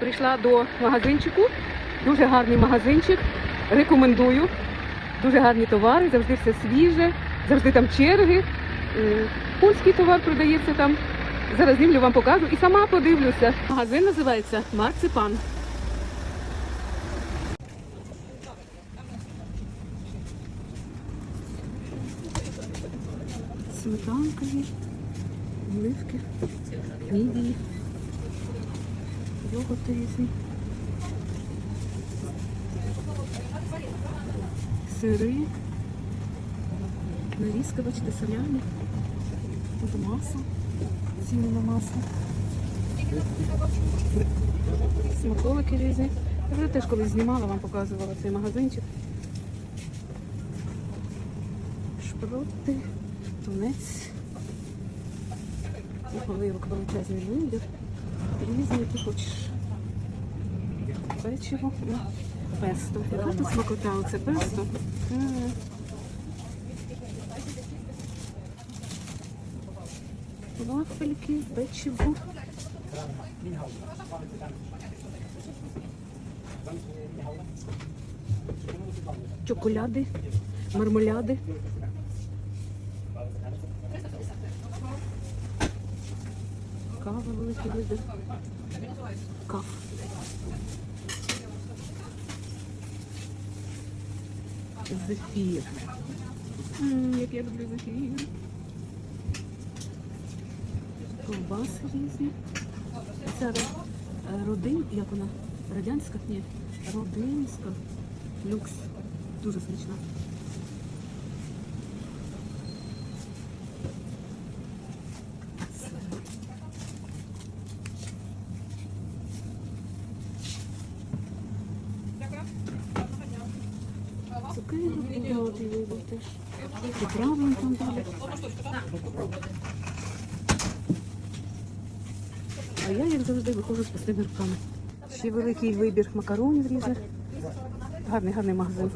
Прийшла до магазинчику. Дуже гарний магазинчик. Рекомендую. Дуже гарні товари, завжди все свіже, завжди там черги. Е, Польський товар продається там. Зараз знімлю вам покажу і сама подивлюся. Магазин називається Марципан. Сметанка є, оливки, мідії, йогурти різні. Сири, нарізка, бачите, соляні. Тут масло, ціни на масло. Смаколики різні. Я вже теж колись знімала, вам показувала цей магазинчик. Шпроти, тунець. І Оливок величезний вибір. Різні, які хочеш. Печиво песто. Яка тут смакота? Оце песто. М. Вафельки, печиво. Чоколяди, мармеляди. Кава великий вибір. Кав. Зефір. М, Як я люблю зефір. Ковбаси різні. Це е, родин, як вона? Радянська? Ні. Родинська. Люкс. Дуже смачна. Багато вибір теж. А я, як завжди, виходжу з пустими руками. Ще великий вибір макаронів різних. Гарний, гарний магазин.